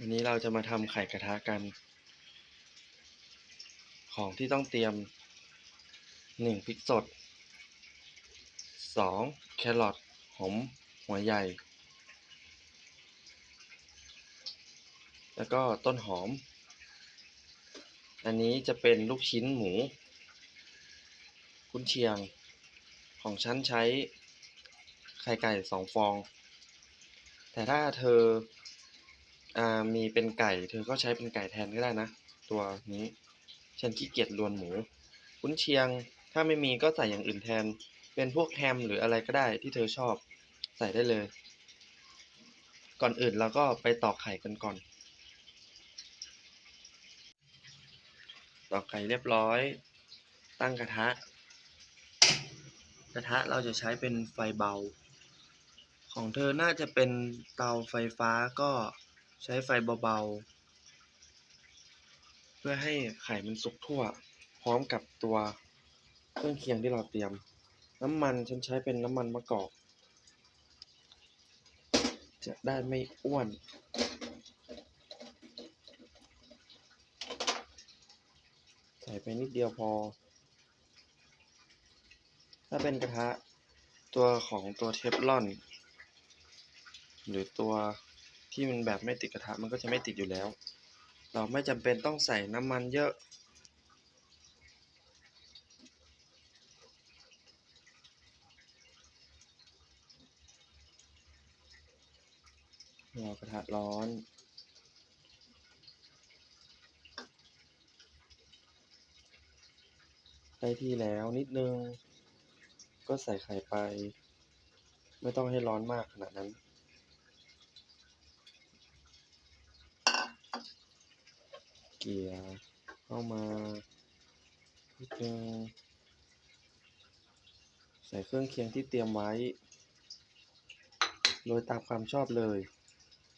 วันนี้เราจะมาทำไข่กระทะกัน ของที่ต้องเตรียมหนึ่งพริกสดสองแครอทหอมหัวใหญ่ แล้วก็ต้นหอม อันนี้จะเป็นลูกชิ้นหมู กุนเชียง ของฉันใช้ไข่ไก่สองฟอง แต่ถ้าเธอ มีเป็นไก่ เธอก็ใช้เป็นไก่แทนก็ได้นะ ตัวนี้ ฉันขี้เกียจรวนหมูกุนเชียง ถ้าไม่มีก็ใส่อย่างอื่นแทน เป็นพวกแฮมหรืออะไรก็ได้ที่เธอชอบ ใส่ได้เลย ก่อนอื่นเราก็ไปตอกไข่กันก่อน ตอกไข่เรียบร้อย ตั้งกระทะ กระทะเราจะใช้เป็นไฟเบา ของเธอน่าจะเป็นเตาไฟฟ้าก็ ใช้ไฟเบาๆ เพื่อให้ไข่มันสุกทั่ว พร้อมกับตัวเครื่องเคียงที่เราเตรียม น้ำมันฉันใช้เป็นน้ำมันมะกอก จะได้ไม่อ้วนใส่ไปนิดเดียวพอ ถ้าเป็นกระทะตัวของตัวเทฟลอน หรือตัว ที่มันแบบไม่ติดกระทะมันก็จะไม่ติดอยู่แล้ว เราไม่จำเป็นต้องใส่น้ำมันเยอะรอกระทะร้อนได้ที่แล้วนิดนึง ก็ใส่ไข่ไป ไม่ต้องให้ร้อนมากขนาดนั้น กลี่ยเข้ามานิดนึงใส่เครื่องเคียงที่เตรียมไว้ โดยตามความชอบเลย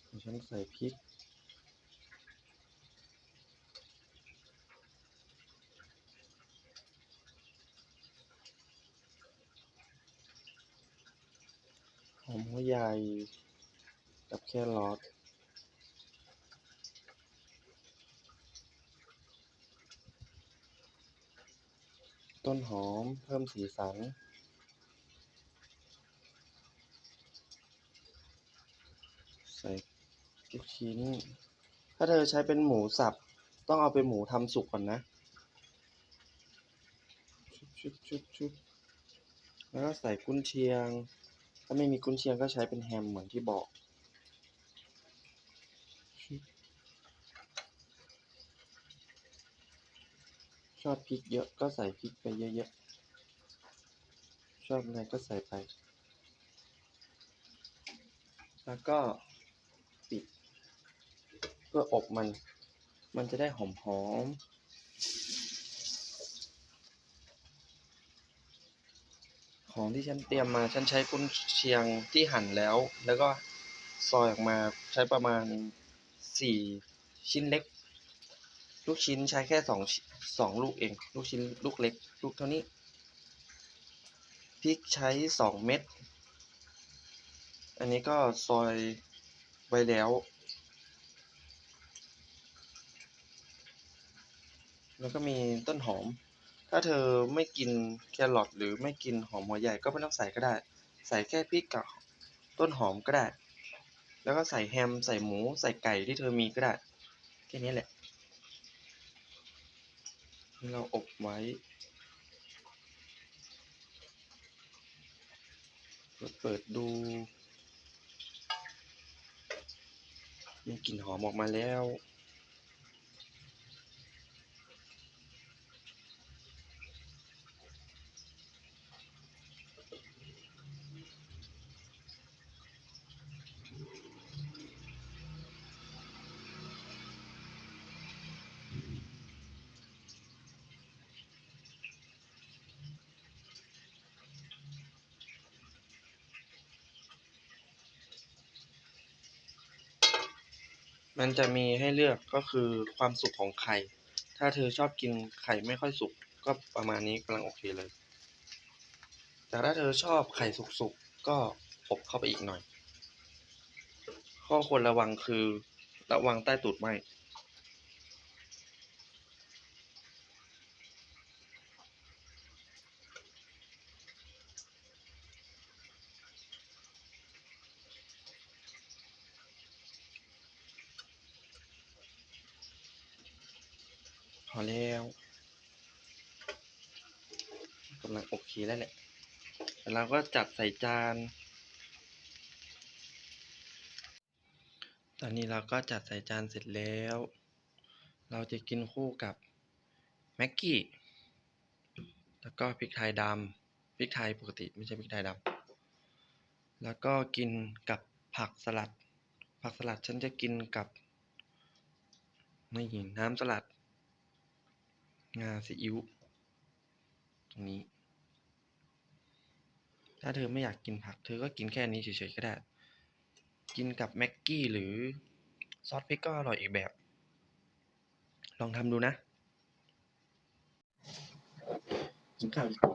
ของฉันใส่พริก หอมหัวใหญ่กับแครอท ต้นหอม เพิ่มสีสัน ใส่ลูกชิ้น ถ้าเธอใช้เป็นหมูสับ ต้องเอาเป็นหมูทำสุกก่อนนะ ชุบชุบชุบชุบแล้วก็ใส่กุนเชียง ถ้าไม่มีกุนเชียงก็ใช้เป็นแฮมเหมือนที่บอก ชอบพริกเยอะก็ใส่พริกไปเยอะๆ ชอบอะไรก็ใส่ไป แล้วก็ปิด เพื่ออบมัน มันจะได้หอมๆของที่ฉันเตรียมมา ฉันใช้กุนเชียงที่หั่นแล้ว แล้วก็ซอยออกมาใช้ประมาณสี่ชิ้นเล็ก ลูกชิ้นใช้แค่สองสองลูกเอง ลูกชิ้นลูกเล็ก ลูกเท่านี้ พริกใช้สองเม็ด อันนี้ก็ซอยไว้แล้ว แล้วก็มีต้นหอม ถ้าเธอไม่กินแครอทหรือไม่กินหอมหัวใหญ่ก็ไม่ต้องใส่ก็ได้ ใส่แค่พริกกับต้นหอมก็ได้ แล้วก็ใส่แฮม ใส่หมู ใส่ไก่ที่เธอมีก็ได้ แค่นี้แหละ เราอบไว้เปิดดู มีกลิ่นหอมออกมาแล้ว มันจะมีให้เลือกก็คือความสุกของไข่ ถ้าเธอชอบกินไข่ไม่ค่อยสุกก็ประมาณนี้กำลังโอเคเลย แต่ถ้าเธอชอบไข่สุกๆก็อบเข้าไปอีกหน่อย ข้อควรระวังคือระวังใต้ตูดไหม อแล้วกำลังโอเคแล้วแหละแล้วเราก็จัดใส่จาน ตอนนี้เราก็จัดใส่จานเสร็จแล้ว เราจะกินคู่กับแม็กกี้ แล้วก็พริกไทยดำพริกไทยปกติไม่ใช่พริกไทยดำ แล้วก็กินกับผักสลัด ผักสลัดฉันจะกินกับ ไม่หินน้ำสลัด งาซีอิ๊วตรงนี้ ถ้าเธอไม่อยากกินผัก เธอก็กินแค่นี้เฉยๆก็ได้ กินกับแม็กกี้หรือซอสพริกก็อร่อยอีกแบบ ลองทำดูนะกินข้าวดีกว่า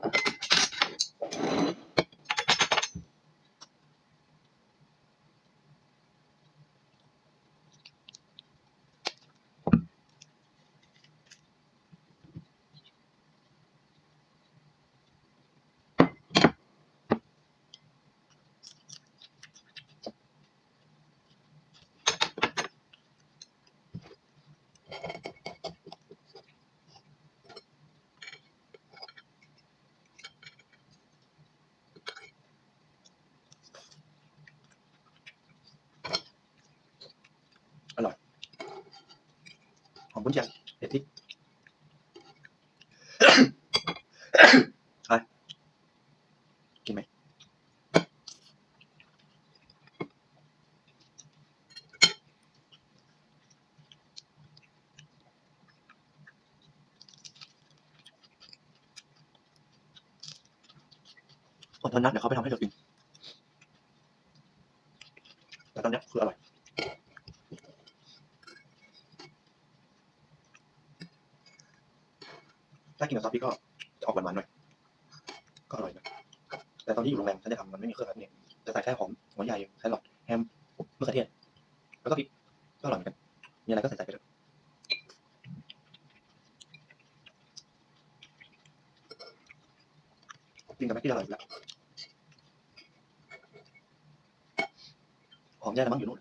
หอมกุนเชียงเผ็ดพริกไปกินไหม อดทนนะเดี๋ยวเขาไปทำให้เธอกิน แต่ตอนเนี้ยคืออร่อย ถ้ากินกับซอสพริกก็จะออกหวานๆหน่อย ก็อร่อยนะแต่ตอนที่อยู่โรงแรมฉันจะทำมันไม่มีเครื่องแบบนี้จะใส่แค่หอมหัวใหญ่แครอทแฮมมะเขือเทศแล้วก็พริกก็อร่อยเหมือนกัน มีอะไรก็ใส่ใส่ไปเลยกินกับแม็กกี้อร่อยอยู่แล้วหอมแย่แล้วมั้งอยู่นู่น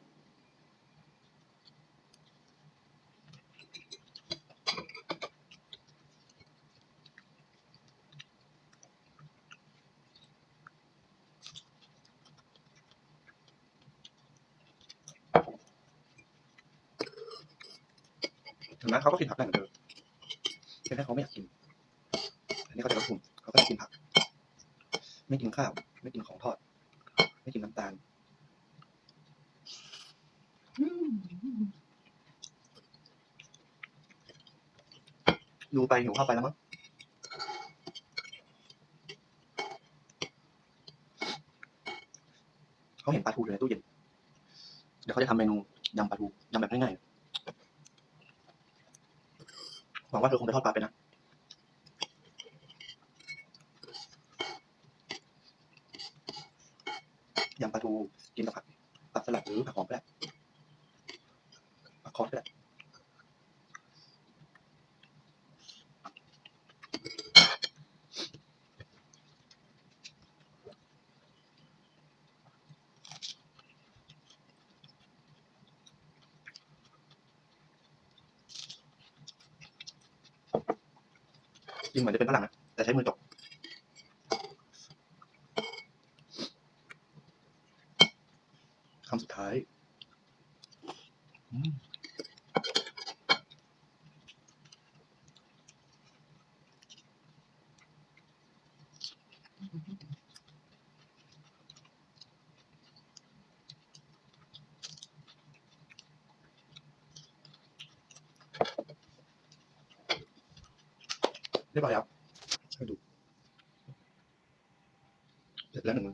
เห็นไหมเขาก็กินผักได้เหมือนเดิมแค่เขาไม่อยากกิน อันนี้เขาจะลดกลุ่มเขาก็จะกินผัก ไม่กินข้าว ไม่กินของทอด ไม่กินน้ำตาลดูไปหิวข้าวไปแล้วมั้งเขาเห็นปลาทูอยู่ในตู้เย็น เดี๋ยวเขาจะทำเมนูยำปลาทูยำแบบง่ายๆ ห วังว่าเธอคงไปทอดปลาไปนะยำปลาทูกินกับผักผักสลัดหรือผักหอมก็ได้ผักคอสก็ได้ จริงเหมือนจะเป็นฝรั่งนะแต่ใช้มือจกคำสุดท้ายอืม ได้ป่ะครับไปดูเสร็จแล้วหนึ่ง